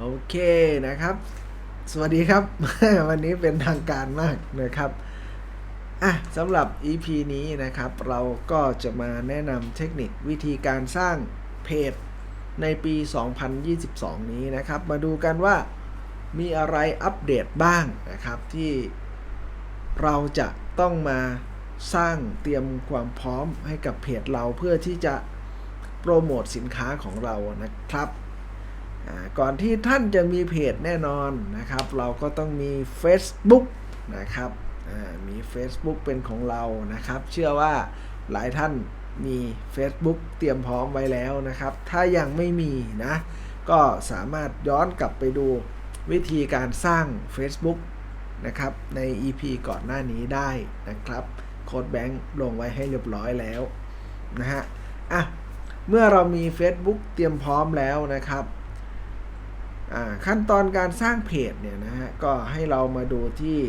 โอเคนะครับ สวัสดีครับ วันนี้เป็นทางการมากนะครับอะสำหรับ EP นี้นะครับ เราก็จะมาแนะนำเทคนิควิธีการสร้างเพจในปี 2022 นี้นะครับ มาดูกันว่ามีอะไรอัปเดตบ้างนะครับที่เราจะต้องมาสร้างเตรียมความพร้อมให้กับเพจเราเพื่อที่จะโปรโมทสินค้าของเรานะครับ ก่อนที่ท่านจะมีเพจแน่นอนนะครับ เราก็ต้องมี Facebook นะครับมี Facebook เป็นของเรานะครับ เชื่อว่าหลายท่านมี Facebook เตรียมพร้อมไว้แล้วนะครับ ถ้ายังไม่มีนะ ก็สามารถย้อนกลับไปดูวิธีการสร้าง Facebook นะครับใน EP ก่อนหน้านี้ได้นะครับ โค้ดแบงค์ลงไว้ให้เรียบร้อยแล้วนะฮะอะเมื่อเรามี Facebook เตรียมพร้อมแล้วนะครับ ขั้นตอนการสร้างเพจเนี่ยนะฮะก็ให้เรามาดูที่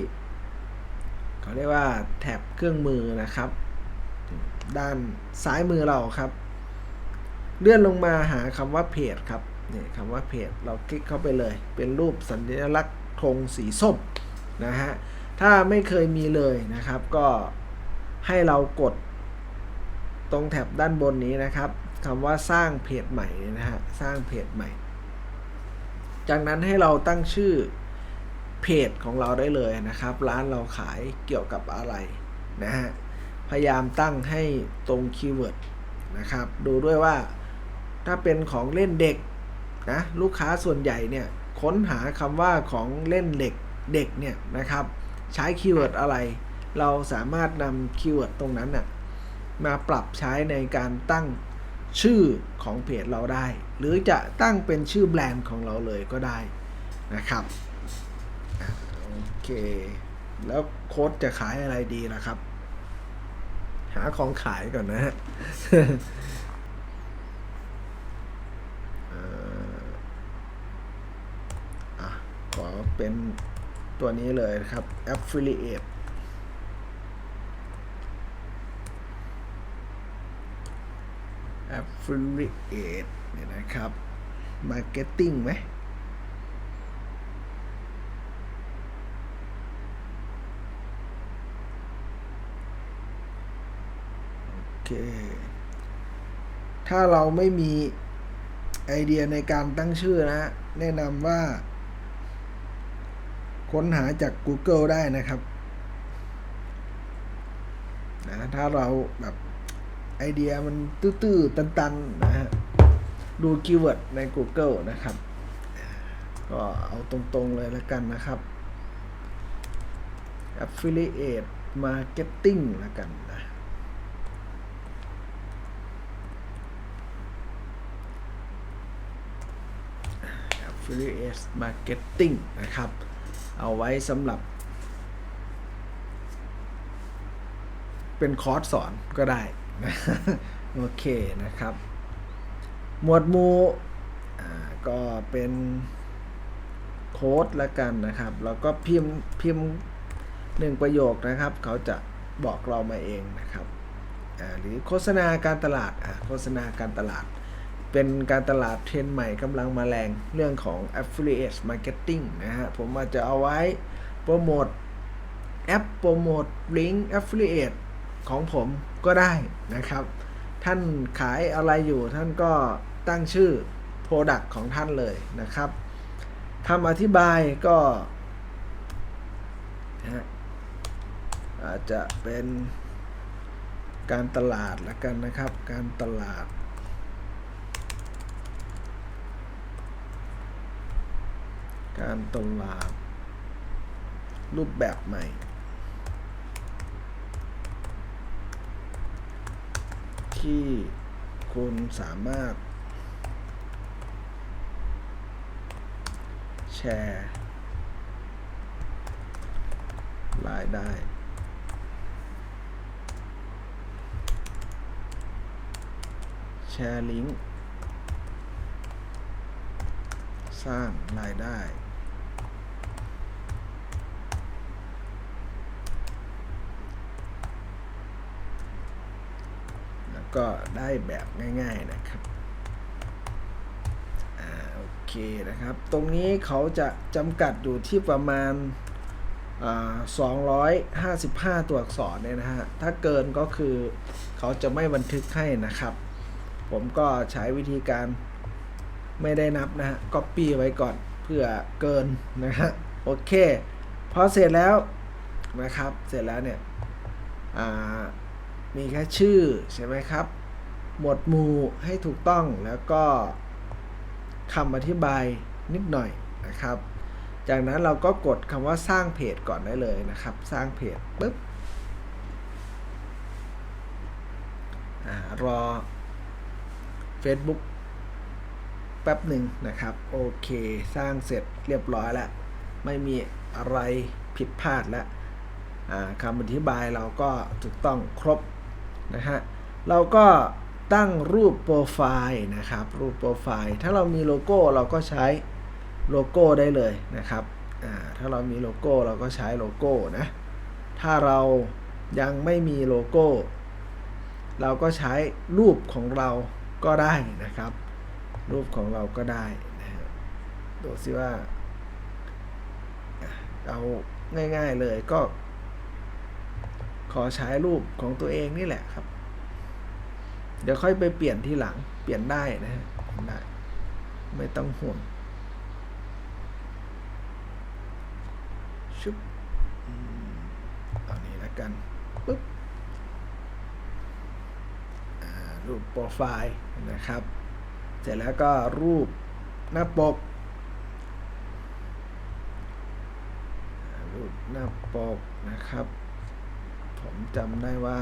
เขาเรียกว่าแท็บเครื่องมือนะครับ ด้านซ้ายมือเราครับ เลื่อนลงมาหาคำว่าเพจครับนี่คำว่าเพจเราคลิกเข้าไปเลย เป็นรูปสัญลักษณ์ธงสีส้มนะฮะถ้าไม่เคยมีเลยนะครับ ก็ให้เรากดตรงแท็บด้านบนนี้นะครับคำว่าสร้างเพจใหม่นะฮะสร้างเพจใหม่ จากนั้นให้เราตั้งชื่อเพจของเราได้เลยนะครับ ร้านเราขายเกี่ยวกับอะไรนะฮะพยายามตั้งให้ตรงคีย์เวิร์ดนะครับ ดูด้วยว่าถ้าเป็นของเล่นเด็กนะลูกค้าส่วนใหญ่เนี่ยค้นหาคำว่าของเล่นเด็กเด็กเนี่ยนะครับ ใช้คีย์เวิร์ดอะไร เราสามารถนำคีย์เวิร์ดตรงนั้นน่ะมาปรับใช้ในการตั้ง ชื่อของเพจเราได้ หรือจะตั้งเป็นชื่อแบรนด์ของเราเลยก็ได้นะครับโอเค แล้วโค้ดจะขายอะไรดีล่ะครับ หาของขายก่อนนะฮะขอเป็นตัวนี้เลยครับ affiliate affiliate เนี่ยนะครับ marketing ไหมโอเคถ้าเราไม่มีไอเดียในการตั้งชื่อนะ แนะนำว่า ค้นหาจาก Google ได้นะครับ นะ ถ้าเราแบบ ไอเดียมันตื้อๆ ตันๆ นะฮะ ดูคีย์เวิร์ดใน Google นะครับ ก็เอาตรงๆเลยแล้วกันนะครับ affiliate marketing แล้วกันนะ affiliate marketing นะครับ เอาไว้สำหรับ เป็นคอร์สสอนก็ได้ โอเคนะครับ หมวดหมู่ก็เป็นโค้ดล้วกันนะครับ แล้วก็พิมพ์พิมพ์หนึ่งประโยคนะครับ เขาจะบอกเรามาเองนะครับหรือโฆษณาการตลาดอ่าโฆษณาการตลาด เป็นการตลาดเทรนด์ใหม่กำลังมาแรงเรื่องของ affiliate marketing นะฮะผมอาจจะเอาไว้โปรโมทแอปโปรโมทลิงก์ affiliate ของผมก็ได้นะครับ ท่านขายอะไรอยู่ท่านก็ตั้งชื่อ Product ของท่านเลยนะครับคำอธิบายก็อาจจะเป็นการตลาดละกันนะครับ การตลาด การตลาด รูปแบบใหม่ ที่คุณสามารถ แชร์รายได้ แชร์ลิงก์ สร้างรายได้ แล้ว ก็ได้แบบง่าย ๆนะครับอ่าโอเคนะครับ ตรงนี้เขาจะจำกัดอยู่ที่ประมาณ255 ตัวอักษรเนี่ยนะฮะ ถ้าเกินก็คือเขาจะไม่บันทึกให้นะครับ ผมก็ใช้วิธีการไม่ได้นับนะฮะ copy ไว้ก่อนเพื่อเกินนะฮะ โอเค พอเสร็จแล้วนะครับ เสร็จแล้วเนี่ย มีแค่ชื่อใช่ไหมครับ หมวดหมู่ให้ถูกต้องแล้วก็คำอธิบายนิดหน่อยนะครับ จากนั้นเราก็กดคำว่าสร้างเพจก่อนได้เลยนะครับ สร้างเพจปุ๊บอรอ Facebook แป๊บหนึ่งนะครับ โอเค สร้างเสร็จเรียบร้อยแล้ว ไม่มีอะไรผิดพลาดแล้วคำอธิบายเราก็ถูกต้องครบ นะฮะเราก็ตั้งรูปโปรไฟล์นะครับ รูปโปรไฟล์ ถ้าเรามีโลโก้เราก็ใช้โลโก้ได้เลยนะครับถ้าเรามีโลโก้เราก็ใช้โลโก้นะ ถ้าเรายังไม่มีโลโก้ เราก็ใช้รูปของเราก็ได้นะครับ รูปของเราก็ได้นะฮะดูซิว่า เอาง่ายๆเลยก็ ขอใช้รูปของตัวเองนี่แหละครับ เดี๋ยวค่อยไปเปลี่ยนที่หลัง เปลี่ยนได้นะฮะได้ไม่ต้องห่วงชุบเอานี้แล้วกันปุ๊บรูปโปรไฟล์นะครับ เสร็จแล้วก็รูปหน้าปก รูปหน้าปกนะครับ ผมจำได้ว่า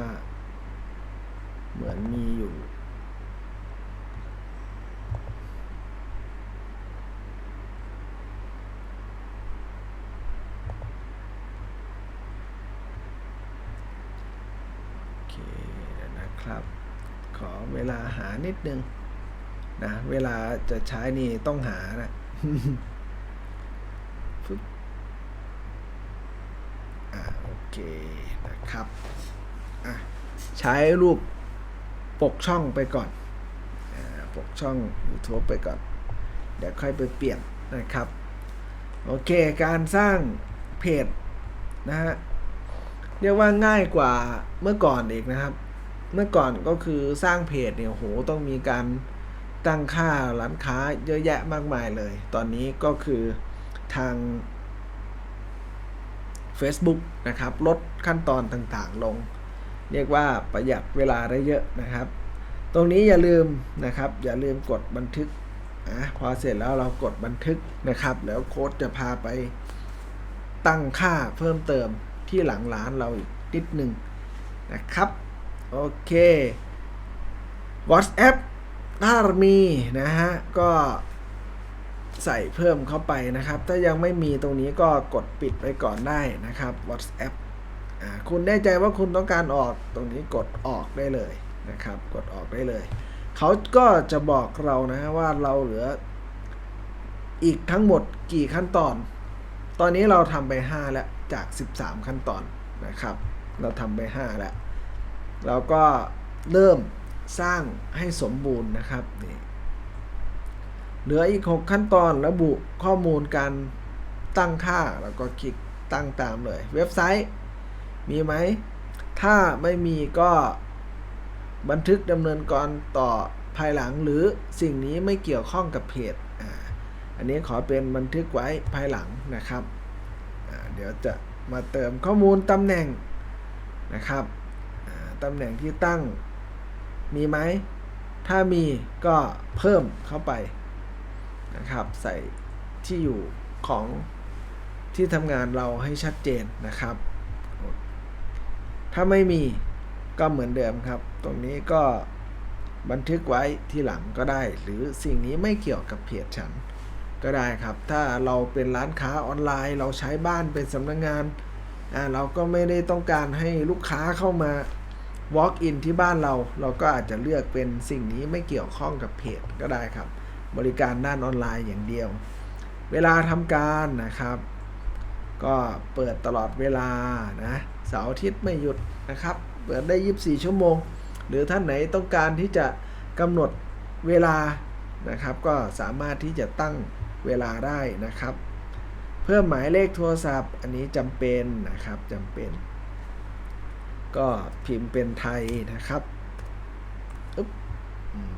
เหมือนมีอยู่ โอเคนะครับ ขอเวลาหานิดนึงนะ เวลาจะใช้นี่ต้องหานะ ฟึบอ่าโอ เคนะครับอะใช้รูปปกช่องไปก่อนอปกช่อง YouTube ไปก่อน เดี๋ยวค่อยไปเปลี่ยนนะครับ โอเค การสร้างเพจนะฮะเรียกว่าง่ายกว่าเมื่อก่อนอีกนะครับ เมื่อก่อนก็คือสร้างเพจเนี่ยโหต้องมีการตั้งค่าร้านค้าเยอะแยะมากมายเลย ตอนนี้ก็คือทาง Facebook นะครับ ลดขั้นตอนต่างๆลง เรียกว่าประหยัดเวลาได้เยอะนะครับ ตรงนี้อย่าลืมนะครับ อย่าลืมกดบันทึกอะพอเสร็จแล้วเรากดบันทึกนะครับ แล้วโค้ดจะพาไปตั้งค่าเพิ่มเติมที่หลังร้านเราอีกนิดหนึ่งนะครับ โอเค WhatsApp ถ้ามีนะฮะ ก็ ใส่เพิ่มเข้าไปนะครับ ถ้ายังไม่มีตรงนี้ก็กดปิดไปก่อนได้นะครับ WhatsApp คุณแน่ใจว่าคุณต้องการออกตรงนี้กดออกได้เลยนะครับ กดออกได้เลย เขาก็จะบอกเรานะฮะว่าเราเหลืออีกทั้งหมดกี่ขั้นตอน ตอนนี้เราทำไป 5 แล้วจาก 13 ขั้นตอนนะครับ เราทำไป 5 แล้วเราก็เริ่มสร้างให้สมบูรณ์นะครับนี่ เหลืออีก 6 ขั้นตอนระบุข้อมูลการตั้งค่าแล้วก็คลิกตั้งตามเลย เว็บไซต์มีไหม ถ้าไม่มีก็บันทึกดำเนินการต่อภายหลังหรือสิ่งนี้ไม่เกี่ยวข้องกับเพจอ่าอันนี้ขอเป็นบันทึกไว้ภายหลังนะครับอ่าเดี๋ยวจะมาเติมข้อมูลตำแหน่งนะครับอ่าตำแหน่งที่ตั้งมีไหม ถ้ามีก็เพิ่มเข้าไป นะครับ ใส่ที่อยู่ของที่ทำงานเราให้ชัดเจนนะครับ ถ้าไม่มีก็เหมือนเดิมครับ ตรงนี้ก็บันทึกไว้ที่หลังก็ได้ หรือสิ่งนี้ไม่เกี่ยวกับเพจฉันก็ได้ครับ ถ้าเราเป็นร้านค้าออนไลน์ เราใช้บ้านเป็นสำนักงงานอ่าเราก็ไม่ได้ต้องการให้ลูกค้าเข้ามา walk in ที่บ้านเรา เราก็อาจจะเลือกเป็นสิ่งนี้ไม่เกี่ยวข้องกับเพจก็ได้ครับ บริการด้านออนไลน์อย่างเดียว เวลาทำการนะครับ ก็เปิดตลอดเวลานะเสาร์อาทิตย์ไม่หยุดนะครับ เปิดได้ 24 ชั่วโมง หรือท่านไหนต้องการที่จะกำหนดเวลานะครับ ก็สามารถที่จะตั้งเวลาได้นะครับ เพิ่มหมายเลขโทรศัพท์ อันนี้จำเป็นนะครับจำเป็น ก็พิมพ์เป็นไทยนะครับอึ๊บอืม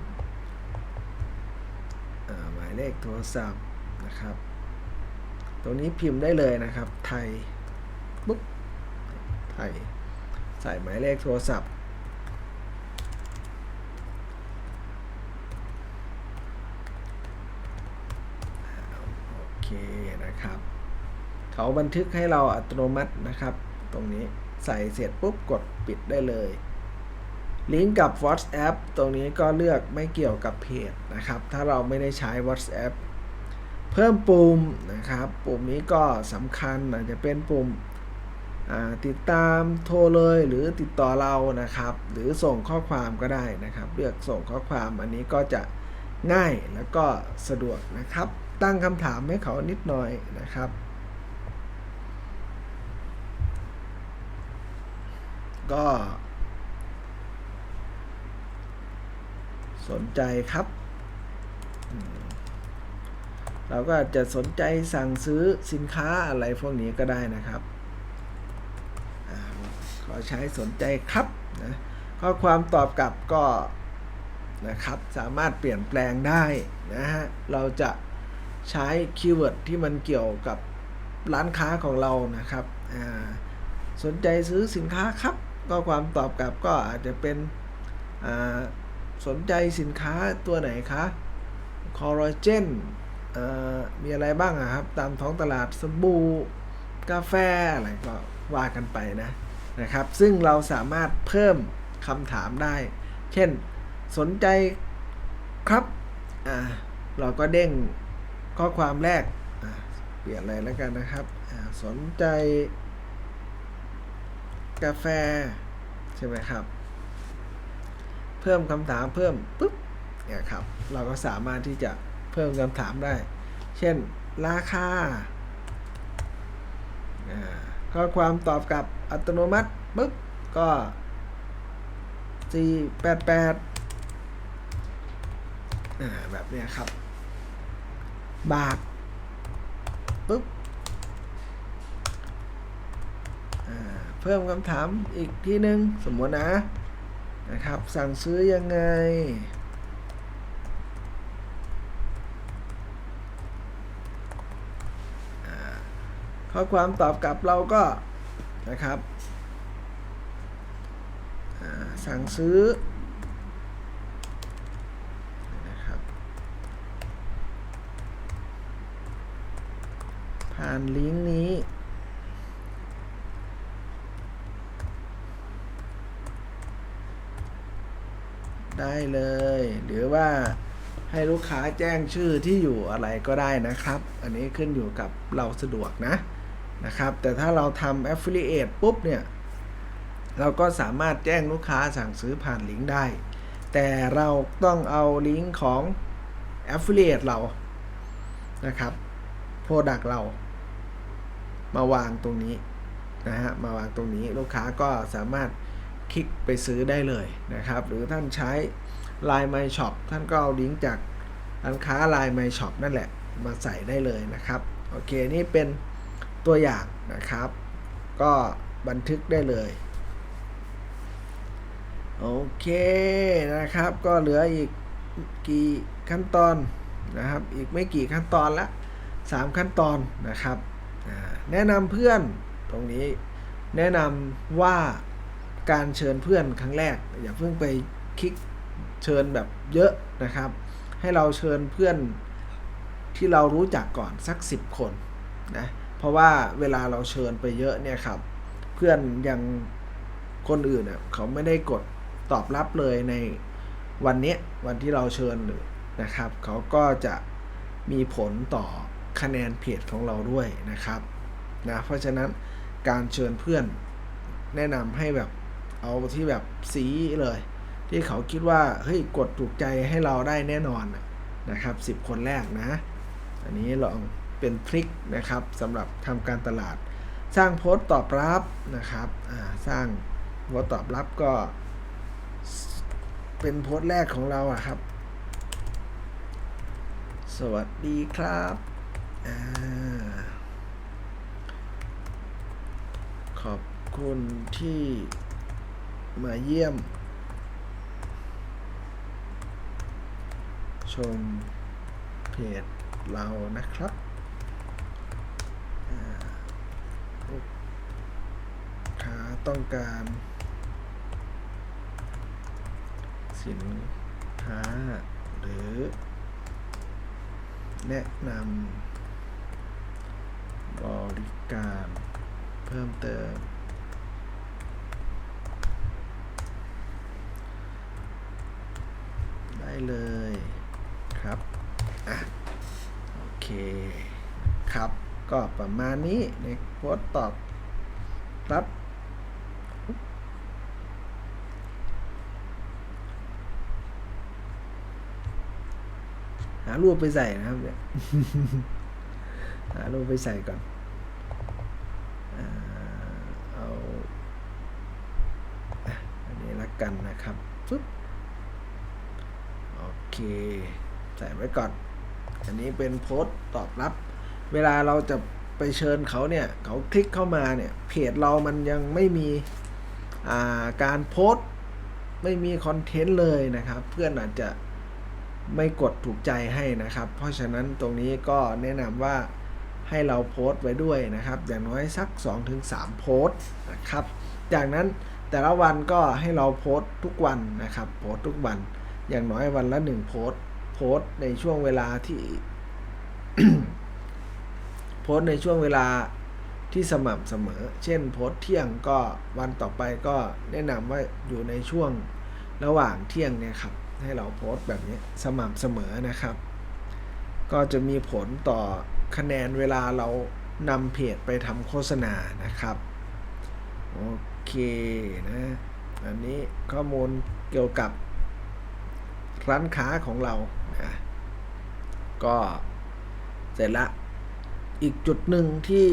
อ่าหมาย เลขโทรศัพท์นะครับ ตรงนี้พิมพ์ได้เลยนะครับ ไทยปุ๊บไทยใส่หมายเลขโทรศัพท์โอเคนะครับเขาบันทึกให้เราอัตโนมัตินะครับ ตรงนี้ใส่เสร็จปุ๊บกดปิดได้เลย ลิงก์กับ WhatsApp ตรงนี้ก็เลือกไม่เกี่ยวกับเพจนะครับ ถ้าเราไม่ได้ใช้ WhatsApp เพิ่มปุ่มนะครับ ปุ่มนี้ก็สำคัญอาจจะเป็นปุ่มติดตามโทรเลยหรือติดต่อเรานะครับ หรือส่งข้อความก็ได้นะครับ เลือกส่งข้อความอันนี้ก็จะง่ายแล้วก็สะดวกนะครับ ตั้งคำถามให้เขานิดหน่อยนะครับก็ สนใจครับ เราก็จจะสนใจสั่งซื้อสินค้าอะไรพวกนี้ก็ได้นะครับขอใช้สนใจครับนะข้อความตอบกลับก็นะครับสามารถเปลี่ยนแปลงได้นะฮะเราจะใช้คีย์เวิร์ดที่มันเกี่ยวกับร้านค้าของเรานะครับสนใจซื้อสินค้าครับ ก็ความตอบกลับก็อาจจะเป็น สนใจสินค้าตัวไหนคะคอลลาเจนมีอะไรบ้างอะครับ ตามท้องตลาดสบู่กาแฟอะไรก็ว่ากันไปนะนะครับ ซึ่งเราสามารถเพิ่มคำถามได้ เช่นสนใจครับอ่าเราก็เด้งข้อความแรกเปลี่ยนอะไรแล้วกันนะครับ สนใจกาแฟ ใช่ไหมครับ พิ่มคำถามเพิ่มปุ๊บเนี่ยครับเราก็สามารถที่จะเพิ่มคำถามได้ เช่น ราคาข้อความตอบกลับอัตโนมัติปุ๊บก็ 488อ่าแบบเนี้ยครับ บาทปุ๊บอ่าเพิ่มคำถามอีกทีหนึ่งสมมตินะ นะครับ สั่งซื้อยังไง ข้อความตอบกลับเราก็นะครับสั่งซื้อนะครับผ่านลิงก์นี้ ได้เลย หรือว่าให้ลูกค้าแจ้งชื่อที่อยู่อะไรก็ได้นะครับ อันนี้ขึ้นอยู่กับเราสะดวกนะนะครับ แต่ถ้าเราทำ affiliate ปุ๊บเนี่ย เราก็สามารถแจ้งลูกค้าสั่งซื้อผ่านลิงก์ได้ แต่เราต้องเอาลิงก์ของ affiliate เรานะครับ product เรา มาวางตรงนี้นะฮะ มาวางตรงนี้ลูกค้าก็สามารถ คลิกไปซื้อได้เลยนะครับ หรือท่านใช้ Line My Shop ท่านก็เอาลิงก์จากร้านค้า Line My Shop นั่นแหละมาใส่ได้เลยนะครับ โอเค นี่เป็นตัวอย่างนะครับ ก็บันทึกได้เลยโอเคนะครับ ก็เหลืออีกกี่ขั้นตอนนะครับ อีกไม่กี่ขั้นตอนละ 3 ขั้นตอนนะครับ แนะนำเพื่อนตรงนี้แนะนำว่า การเชิญเพื่อนครั้งแรก อย่าเพิ่งไปคลิกเชิญแบบเยอะนะครับ ให้เราเชิญเพื่อนที่เรารู้จักก่อนสัก 10 คนนะเพราะว่าเวลาเราเชิญไปเยอะเนี่ยครับ เพื่อนยังคนอื่นเน่ยเขาไม่ได้กดตอบรับเลยในวันนี้วันที่เราเชิญเลยนะครับ เขาก็จะมีผลต่อคะแนนเพจของเราด้วยนะครับนะเพราะฉะนั้นการเชิญเพื่อนแนะนำให้แบบ เอาที่แบบสีเลย ที่เขาคิดว่าเฮ้ยกดถูกใจให้เราได้แน่นอนนะครับ 10 คนแรกนะ อันนี้ลองเป็นทริคนะครับสำหรับทำการตลาด สร้างโพสต์ตอบรับนะครับสร้างโพสต์ตอบรับก็ เป็นโพสต์แรกของเราอะครับ สวัสดีครับอขอบคุณที่ มาเยี่ยม ชมเพจเรานะครับลูกค้าต้องการ สินค้าหรือ แนะนำบริการเพิ่มเติม ได้ เลยครับอะโอเคครับก็ประมาณนี้ในโพสต์ตอบรับหารูปไปใส่นะครับเนี่ยหารูปไปใส่ก่อนเอาอันนี้ละกันนะครับปึ๊บ เคใส่ไว้ก่อน อันนี้เป็นโพสต์ตอบรับ เวลาเราจะไปเชิญเขาเนี่ย เขาคลิกเข้ามาเนี่ย เพจเรามันยังไม่มีาการโพสต์ ไม่มีคอนเทนต์เลยนะครับ เพื่อนอาจจะไม่กดถูกใจให้นะครับ เพราะฉะนั้นตรงนี้ก็แนะนำว่าให้เราโพสต์ไว้ด้วยนะครับ อย่างน้อยสัก 2-3 โพสต์นะครับ จากนั้นแต่ละวันก็ให้เราโพสต์ทุกวันนะครับ โพสต์ทุกวัน อย่างน้อยวันละ1โพส์โพส์ในช่วงเวลาที่ โพส์ในช่วงเวลาที่สม่ำเสมอ เช่นโพสเที่ยงก็วันต่อไปก็แนะนำว่าอยู่ในช่วงระหว่างเที่ยงเนี่ยครับ ให้เราโพสแบบนี้สม่ำเสมอนะครับ ก็จะมีผลต่อคะแนนเวลาเรานำเพจไปทำโฆษณานะครับ โอเคนะ อันนี้ข้อมูลเกี่ยวกับ ร้านค้าของเรานะก็เสร็จละ อีกจุดหนึ่งที่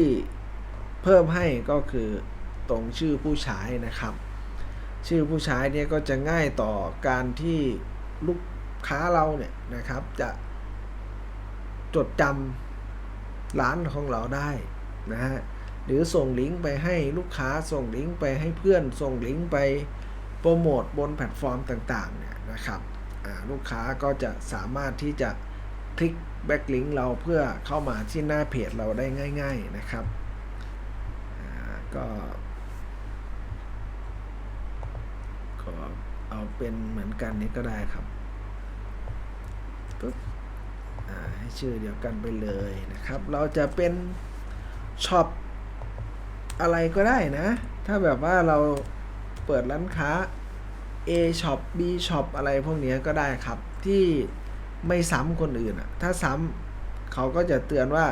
เพิ่มให้ก็คือตรงชื่อผู้ใช้นะครับ ชื่อผู้ใช้เนี่ยก็จะง่ายต่อการที่ลูกค้าเราเนี่ยนะครับ จะจดจำร้านของเราได้นะฮะหรือส่งลิงก์ไปให้ลูกค้าส่งลิงก์ไปให้เพื่อนส่งลิงก์ไปโปรโมทบนแพลตฟอร์มต่างๆเนี่ยนะครับ ลูกค้าก็จะสามารถที่จะคลิกแบ็กลิงก์เราเพื่อเข้ามาที่หน้าเพจเราได้ง่าย ๆนะครับก็ก็เอาเป็นเหมือนกันนี้ก็ได้ครับปึ๊บให้ชื่อเดียวกันไปเลยนะครับ เราจะเป็นช็อปอะไรก็ได้นะ ถ้าแบบว่าเราเปิดร้านค้า A shop B shop อะไรพวกนี้ก็ได้ครับ ที่ไม่ซ้ำคนอื่นอะถ้าซ้ำเขาก็จะเตือนว่า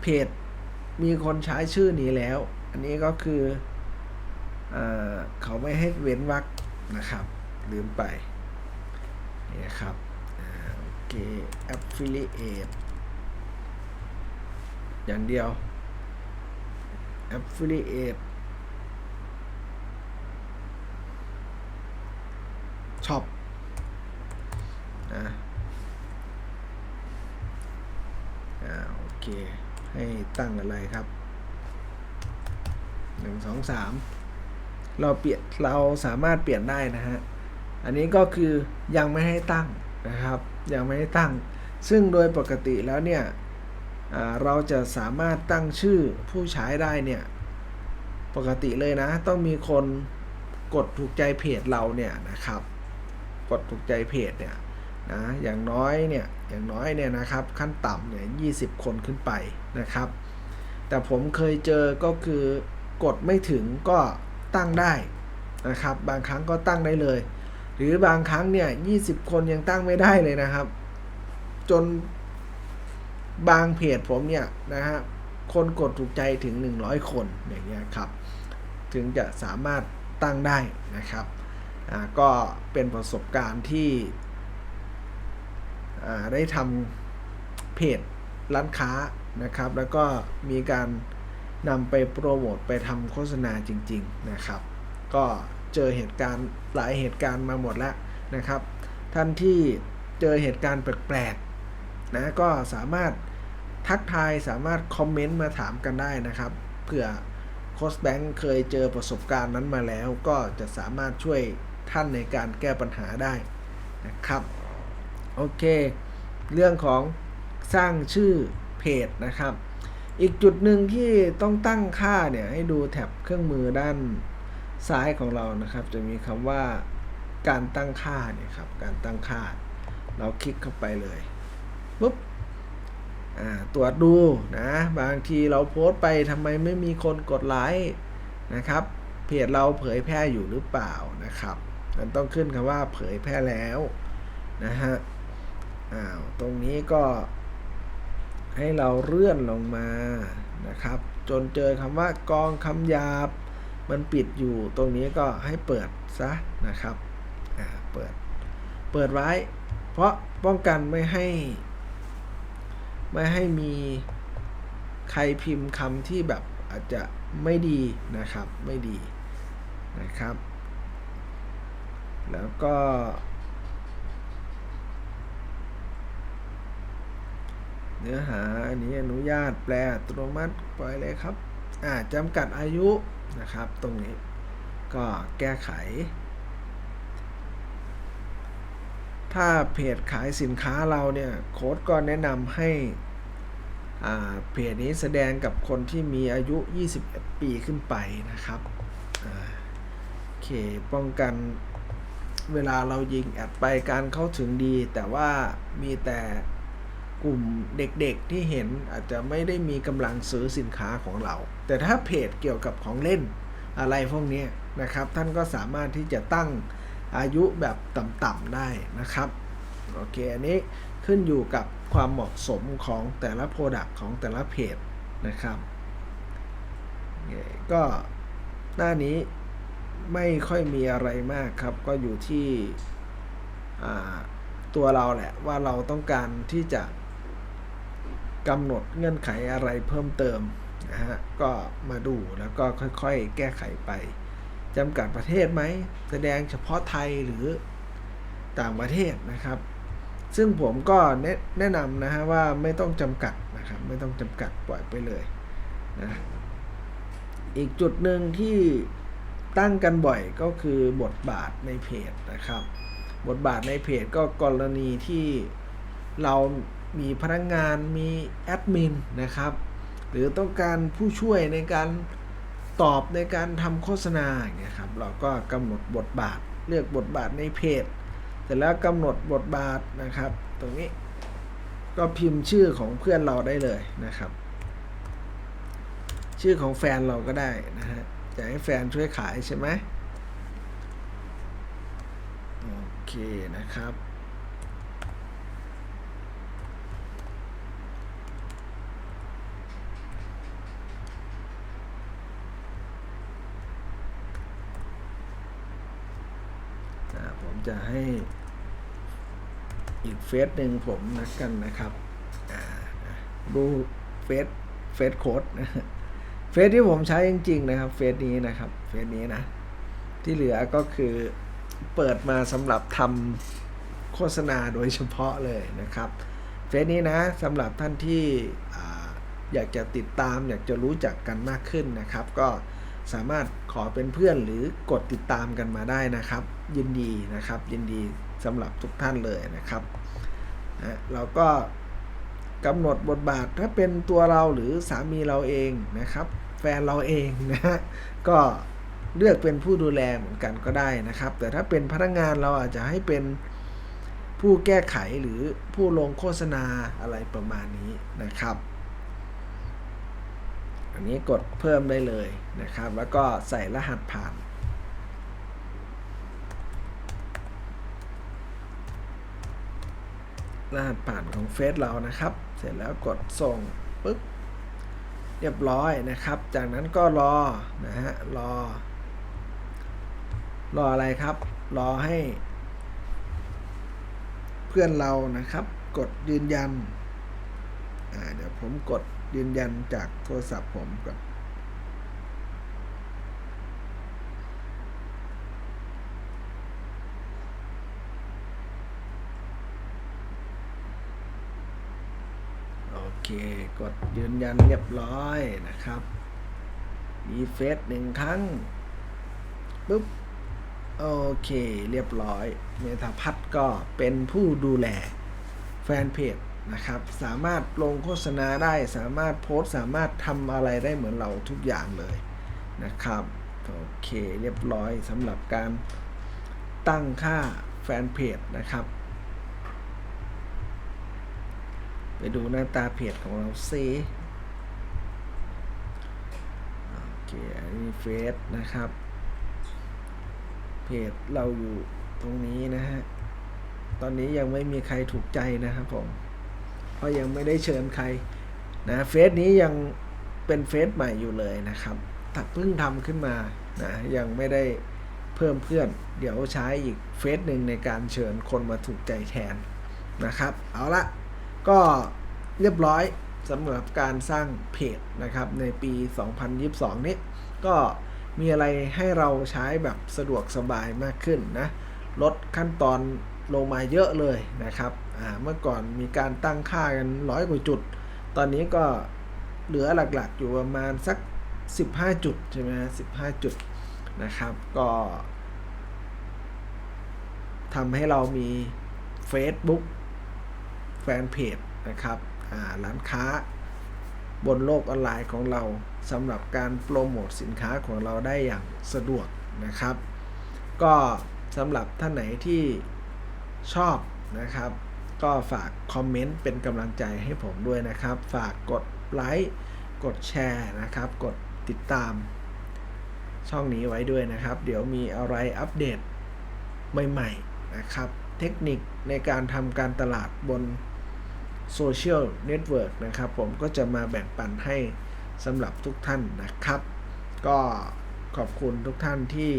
เพจมีคนใช้ชื่อนี้แล้ว อันนี้ก็คือเอเขาไม่ให้เว้นวรรคนะครับ ลืมไปนี่ครับโอเค affiliate อย่างเดียว affiliate shop นะอ่าโอเค ให้ตั้งอะไรครับหนึ่งสองสามเราเปลี่ยนเราสามารถเปลี่ยนได้นะฮะ อันนี้ก็คือยังไม่ให้ตั้งนะครับ ยังไม่ให้ตั้ง ซึ่งโดยปกติแล้วเนี่ยเราจะสามารถตั้งชื่อผู้ใช้ได้เนี่ย ปกติเลยนะ ต้องมีคนกดถูกใจเพจเราเนี่ยนะครับ กดถูกใจเพจเนี่ยนะอย่างน้อยเนี่ยอย่างน้อยเนี่ยนะครับขั้นต่ำเนี่ย20คนขึ้นไปนะครับ แต่ผมเคยเจอก็คือกดไม่ถึงก็ตั้งได้นะครับ บางครั้งก็ตั้งได้เลย หรือบางครั้งเนี่ย20คนยังตั้งไม่ได้เลยนะครับ จนบางเพจผมเนี่ยนะฮะคนกดถูกใจถึง 100 คนอย่างเงี้ยครับ ถึงจะสามารถตั้งได้นะครับ ก็เป็นประสบการณ์ที่ได้ทำเพจร้านค้านะครับ แล้วก็มีการนำไปโปรโมทไปทำโฆษณาจริง ๆนะครับ ก็เจอเหตุการณ์หลายเหตุการณ์มาหมดแล้วนะครับ ท่านที่เจอเหตุการณ์แปลกๆนะก็สามารถทักทายสามารถคอมเมนต์มาถามกันได้นะครับเผื่อโค้ชแบงค์เคยเจอประสบการณ์นั้นมาแล้วก็จะสามารถช่วย ท่านในการแก้ปัญหาได้นะครับโอเค เรื่องของสร้างชื่อเพจนะครับ อีกจุดหนึ่งที่ต้องตั้งค่าเนี่ยให้ดูแท็บเครื่องมือด้านซ้ายของเรานะครับ จะมีคำว่าการตั้งค่าเนี่ยครับการตั้งค่า เราคลิกเข้าไปเลยปุ๊บอ่าตรวจดูนะ บางทีเราโพสต์ไปทำไมไม่มีคนกดไลค์นะครับ เพจเราเผยแพร่อยู่หรือเปล่านะครับ มันต้องขึ้นคำว่าเผยแพร่แล้วนะฮะอ้าวตรงนี้ก็ให้เราเลื่อนลงมานะครับ จนเจอคำว่ากองคำหยาบ มันปิดอยู่ตรงนี้ก็ให้เปิดซะนะครับอ่าเปิด เปิดไว้ เพราะป้องกันไม่ให้ ไม่ให้มีใครพิมพ์คำที่แบบอาจจะไม่ดีนะครับ ไม่ดีนะครับ แล้วก็ เนื้อหาอันนี้อนุญาตแปลอัตโนมัติปล่อยเลยครับอ่าจำกัดอายุนะครับ ตรงนี้ก็แก้ไข ถ้าเพจขายสินค้าเราเนี่ยโค้ดก็แนะนำให้เพจนี้แสดงกับคนที่มีอายุ 21 ปีขึ้นไปนะครับโอเค ป้องกัน เวลาเรายิงแอดไปการเข้าถึงดี แต่ว่ามีแต่กลุ่มเด็กๆที่เห็นอาจจะไม่ได้มีกำลังซื้อสินค้าของเรา แต่ถ้าเพจเกี่ยวกับของเล่นอะไรพวกนี้นะครับ ท่านก็สามารถที่จะตั้งอายุแบบต่ำๆได้นะครับ โอเค อันนี้ขึ้นอยู่กับความเหมาะสมของแต่ละ Product ของแต่ละเพจนะครับ ก็หน้านี้ ไม่ค่อยมีอะไรมากครับ ก็อยู่ที่ตัวเราแหละว่าเราต้องการที่จะกำหนดเงื่อนไขอะไรเพิ่มเติมนะฮะก็มาดูแล้วก็ค่อยๆ แก้ไขไปจำกัดประเทศไหมแสดงเฉพาะไทยหรือต่างประเทศนะครับ ซึ่งผมก็แนะนำนะฮะว่าไม่ต้องจำกัดนะครับ ไม่ต้องจำกัดปล่อยไปเลยนะอีกจุดหนึ่งที่ ตั้งกันบ่อยก็คือบทบาทในเพจนะครับ บทบาทในเพจก็กรณีที่เรามีพนักงงานมีแอดมินนะครับ หรือต้องการผู้ช่วยในการตอบในการทำโฆษณาอย่างเงี้ยครับเราก็กำหนดบทบาทเลือกบทบาทในเพจเสร็จแล้วกำหนดบทบาทนะครับ ตรงนี้ก็พิมพ์ชื่อของเพื่อนเราได้เลยนะครับ ชื่อของแฟนเราก็ได้นะฮะ จะให้แฟนช่วยขายใช่ไหมโอเคนะครับ ผมจะให้อีกเฟซหนึ่งผมนะกันนะครับ ดูเฟซเฟซโค้ดนะ เฟซที่ผมใช้จริง ๆ นะครับ เฟซนี้นะครับเฟซนี้นะ ที่เหลือก็คือเปิดมาสำหรับทำโฆษณาโดยเฉพาะเลยนะครับ เฟซนี้นะสำหรับท่านที่อ่าอยากจะติดตามอยากจะรู้จักกันมากขึ้นนะครับ ก็สามารถขอเป็นเพื่อนหรือกดติดตามกันมาได้นะครับ ยินดีนะครับ ยินดีสำหรับทุกท่านเลยนะครับนะเราก็ กำหนดบทบาทถ้าเป็นตัวเราหรือสามีเราเองนะครับ แฟนเราเองนะฮะก็เลือกเป็นผู้ดูแลเหมือนกันก็ได้นะครับ แต่ถ้าเป็นพนักงานเราอาจจะให้เป็นผู้แก้ไขหรือผู้ลงโฆษณาอะไรประมาณนี้นะครับ อันนี้กดเพิ่มได้เลยนะครับ แล้วก็ใส่รหัสผ่าน รหัสผ่านของเฟซเรานะครับ เสร็จแล้วกดส่งปึ๊บเรียบร้อยนะครับ จากนั้นก็รอนะฮะรอ รออะไรครับ รอให้ เพื่อนเรานะครับ กดยืนยันเดี๋ยวผมกดยืนยันจากโทรศัพท์ผมก่อนโอเค กดยืนยันเรียบร้อยนะครับมีเฟซหนึ่งครั้งปุ๊บโอเคเรียบร้อย เมธาพัฒก็เป็นผู้ดูแลแฟนเพจนะครับ สามารถลงโฆษณาได้สามารถโพสต์สามารถทำอะไรได้เหมือนเราทุกอย่างเลยนะครับโอเคเรียบร้อยสำหรับการตั้งค่าแฟนเพจนะครับ ไปดูหน้าตาเพจของเราซิโอเคอันนี้เฟซนะครับ เพจเราอยู่ตรงนี้นะฮะ ตอนนี้ยังไม่มีใครถูกใจนะครับผม เพราะยังไม่ได้เชิญใครนะเฟซนี้ยังเป็นเฟซใหม่อยู่เลยนะครับถ้าเพิ่งทำขึ้นมานะยังไม่ได้เพิ่มเพื่อน เดี๋ยวใช้อีกเฟซหนึ่งในการเชิญคนมาถูกใจแทนนะครับ เอาละ ก็เรียบร้อยสำหรับการสร้างเพจนะครับในปี 2022 นี้ ก็มีอะไรให้เราใช้แบบสะดวกสบายมากขึ้นนะ ลดขั้นตอนลงมาเยอะเลยนะครับเมื่อก่อนมีการตั้งค่ากันร้อยกว่าจุด ตอนนี้ก็เหลือหลักๆ อยู่ประมาณสัก 15 จุดใช่ไหม15จุดนะครับก็ทำให้เรามี Facebook แฟนเพจนะครับร้านค้าบนโลกออนไลน์ของเราสำหรับการโปรโมทสินค้าของเราได้อย่างสะดวกนะครับ ก็สำหรับท่านไหนที่ชอบนะครับ ก็ฝากคอมเมนต์เป็นกำลังใจให้ผมด้วยนะครับ ฝากกดไลค์กดแชร์นะครับ กดติดตาม ช่องนี้ไว้ด้วยนะครับ เดี๋ยวมีอะไรอัปเดตใหม่ ๆ นะครับ เทคนิคในการทำการตลาดบน โซเชียลเน็ตเวิร์กนะครับผมก็จะมาแบ่งปันให้สำหรับทุกท่านนะครับ ก็ขอบคุณทุกท่านที่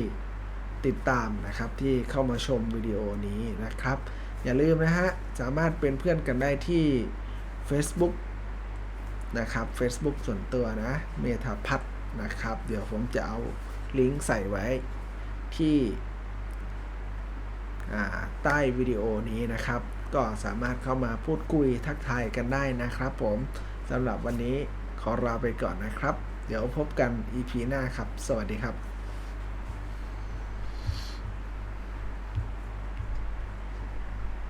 ติดตามนะครับที่เข้ามาชมวิดีโอนี้นะครับ อย่าลืมนะฮะ สามารถเป็นเพื่อนกันได้ที่ Facebook นะครับ Facebook ส่วนตัวนะ เมธาพัฒนะครับ เดี๋ยวผมจะเอาลิงก์ใส่ไว้ที่ใต้วิดีโอนี้นะครับ ก็สามารถเข้ามาพูดคุยทักทายกันได้นะครับผมสำหรับวันนี้ขอลาไปก่อนนะครับ เดี๋ยวพบกัน EP หน้าครับ สวัสดีครับ